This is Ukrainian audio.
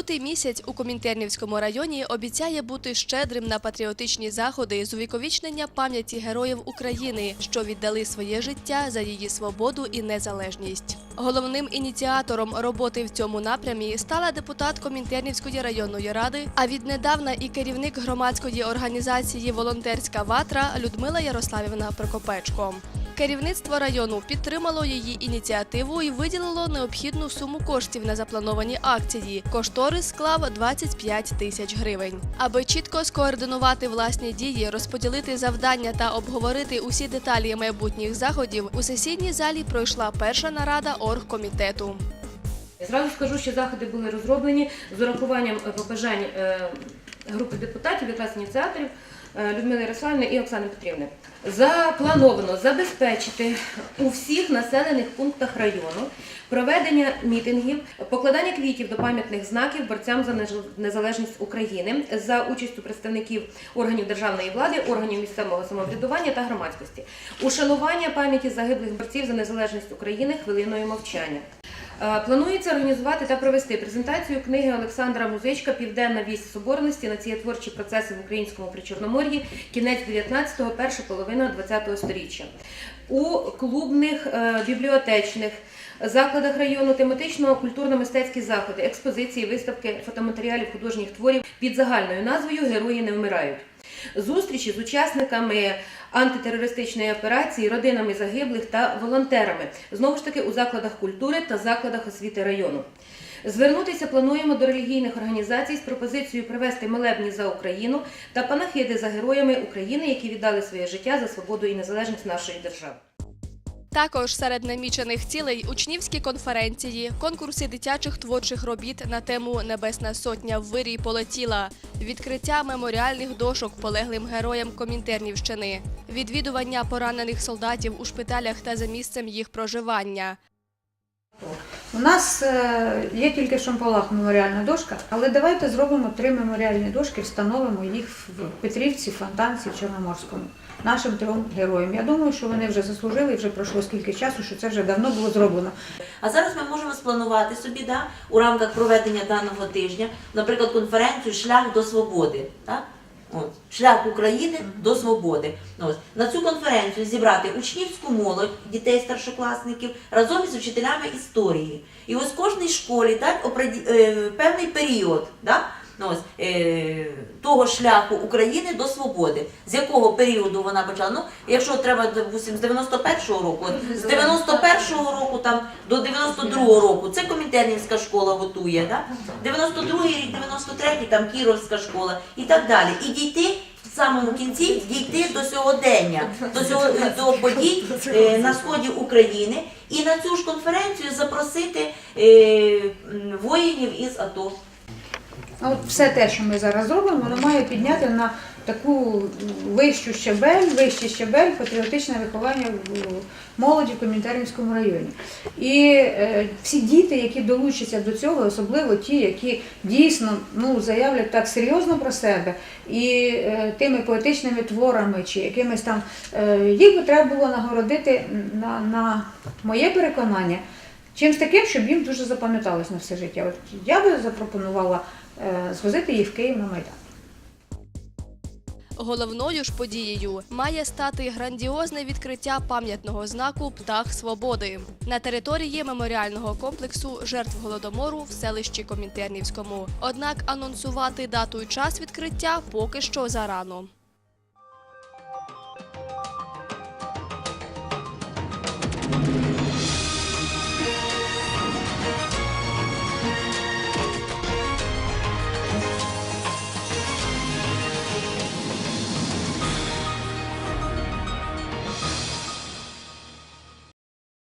Лютий місяць у Комінтернівському районі обіцяє бути щедрим на патріотичні заходи з увіковічнення пам'яті героїв України, що віддали своє життя за її свободу і незалежність. Головним ініціатором роботи в цьому напрямі стала депутат Комінтернівської районної ради, а віднедавна і керівник громадської організації Волонтерська ватра Людмила Ярославівна Прокопечко. Керівництво району підтримало її ініціативу і виділило необхідну суму коштів на заплановані акції. Кошторис склав 25 тисяч гривень. Аби чітко скоординувати власні дії, розподілити завдання та обговорити усі деталі майбутніх заходів, у сесійній залі пройшла перша нарада оргкомітету. Зразу скажу, що заходи були розроблені з урахуванням е, побажань е, групи депутатів, якраз ініціаторів Людмили Ярославівни і Оксани Петрівни. Заплановано забезпечити у всіх населених пунктах району проведення мітингів, покладання квітів до пам'ятних знаків борцям за незалежність України за участю представників органів державної влади, органів місцевого самоврядування та громадськості, ушанування пам'яті загиблих борців за незалежність України хвилиною мовчання. Е, Планується організувати та провести презентацію книги Олександра Музичка Південна вість соборності націєтворчі процеси в українському причорномор'ї, кінець 19-го, перша половина 20-го сторіччя. У клубних е, бібліотечних закладах району тематично культурно-мистецькі заходи, експозиції, виставки фотоматеріалів художніх творів під загальною назвою Герої не вмирають. Зустрічі з учасниками антитерористичної операції, родинами загиблих та волонтерами, знову ж таки у закладах культури та закладах освіти району. Звернутися плануємо до релігійних організацій з пропозицією привести молебні за Україну та панахиди за героями України, які віддали своє життя за свободу і незалежність нашої держави. Також серед намічених цілей учнівські конференції, конкурси дитячих творчих робіт на тему Небесна сотня в вирій полетіла, відкриття меморіальних дошок полеглим героям Комінтернівщини, відвідування поранених солдатів у шпиталях та за місцем їх проживання. У нас е, є тільки в Шамполах меморіальна дошка, але давайте зробимо три меморіальні дошки, встановимо їх в Петрівці, Фонтанці, Чорноморському. Нашим трьом героям. Я думаю, що вони вже заслужили вже пройшло скільки часу, що це вже давно було зроблено. А зараз ми можемо спланувати собі да, у рамках проведення даного тижня, наприклад, конференцію Шлях до свободи. Так? От, шлях України до свободи. Ось. На цю конференцію зібрати учнівську молодь, дітей старшокласників разом із вчителями історії. І ось кожній школі дати опреді- е, певний період да? Ну, ось, е, того шляху України до свободи. З якого періоду вона почала? Ну, якщо треба допустим, з 91-го року, от, з 91-го року там, до 92-го року це Комінтернівська школа готує, да? 92-й рік, 93-й там Кіровська школа і так далі. І дійти в самому кінці дійти до сьогодення, до, сього, до подій е, на сході України і на цю ж конференцію запросити е, воїнів із АТО. А от все те, що ми зараз зробимо, воно має підняти на таку вищу щабель, вищий щабель патріотичне виховання в молоді в Комінтернівському районі. І е, всі діти, які долучаться до цього, особливо ті, які дійсно ну, заявлять так серйозно про себе, і е, тими поетичними творами чи якимись там, е, їх би треба було нагородити на, на моє переконання. Чимсь таким, щоб їм дуже запам'яталось на все життя. От я би запропонувала е, звозити їх в Київ на Майдан. Головною ж подією має стати грандіозне відкриття пам'ятного знаку Птах Свободи на території меморіального комплексу жертв голодомору в селищі Комінтернівському. Однак анонсувати дату і час відкриття поки що зарано.